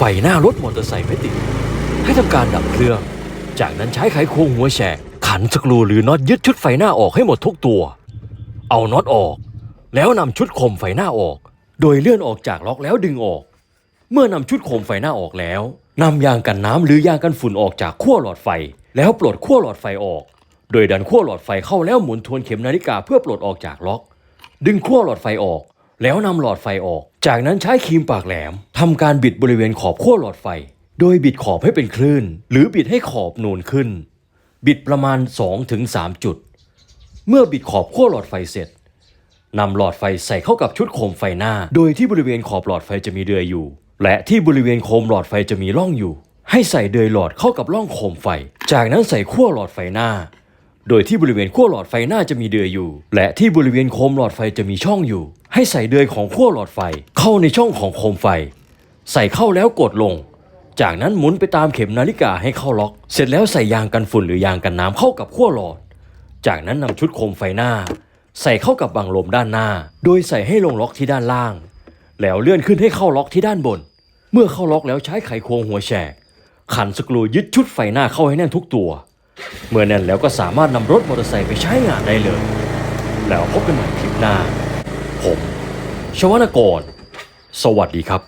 ไฟหน้ารถมอเตอร์ไซค์ไม่ติด ให้ทำการดับเครื่อง จากนั้นใช้ไขควงหัวแฉกขันสกรูหรือน็อตยึดชุดไฟหน้าออกให้หมดทุกตัว เอาน็อตออก แล้วนำชุดคมไฟหน้าออก โดยเลื่อนออกจากล็อกแล้วดึงออก เมื่อนำชุดโคมไฟหน้าออกแล้วนำยางกันน้ำหรือยางกันฝุ่นออกจากขั้วหลอดไฟ แล้วปลดขั้วหลอดไฟออก โดยดันขั้วหลอดไฟเข้าแล้วหมุนทวนเข็มนาฬิกาเพื่อปลดออกจากล็อก ดึงขั้วหลอดไฟออก แล้วนำหลอดไฟออก จากนั้นใช้ครีมปากแหลมทำการบิดบริเวณขอบขั้วหลอดไฟ โดยบิดขอบให้เป็นคลื่น หรือบิดให้ขอบนูนขึ้น บิดประมาณ 2-3 จุด เมื่อบิดขอบขั้วหลอดไฟเสร็จนำหลอดไฟใส่เข้ากับชุดโคมไฟหน้า โดยที่บริเวณขอบหลอดไฟจะมีเดือยอยู่ และที่บริเวณโคมหลอดไฟจะมีร่องอยู่ ให้ใส่เดือยหลอดเข้ากับร่องโคมไฟ จากนั้นใส่ขั้วหลอดไฟหน้า โดยที่บริเวณขั้วหลอดไฟหน้าจะมีเดือยอยู่ และที่บริเวณโคมหลอดไฟจะมีช่องอยู่ ให้ใส่เดือยของขั้วหลอดไฟเข้าในช่องของโคมไฟ ใส่เข้าแล้วกดลง จากนั้นหมุนไปตามเข็มนาฬิกาให้เข้าล็อก เสร็จแล้วใส่ยางกันฝุ่นหรือยางกันน้ำเข้ากับขั้วหลอด จากนั้นนำชุดโคมไฟหน้า ใส่เข้ากับบังลมด้านหน้า โดยใส่ให้ลงล็อกที่ด้านล่าง แล้วเลื่อนขึ้นให้เข้าล็อกที่ด้านบน เมื่อเข้าล็อกแล้วใช้ไขควงหัวแฉกขันสกรูยึดชุดไฟหน้าเข้าให้แน่นทุกตัว เมื่อแน่นแล้วก็สามารถนำรถมอเตอร์ไซค์ไปใช้งานได้เลย แล้วพบกันใหม่คลิปหน้า ผม ชวนกรสวัสดีครับ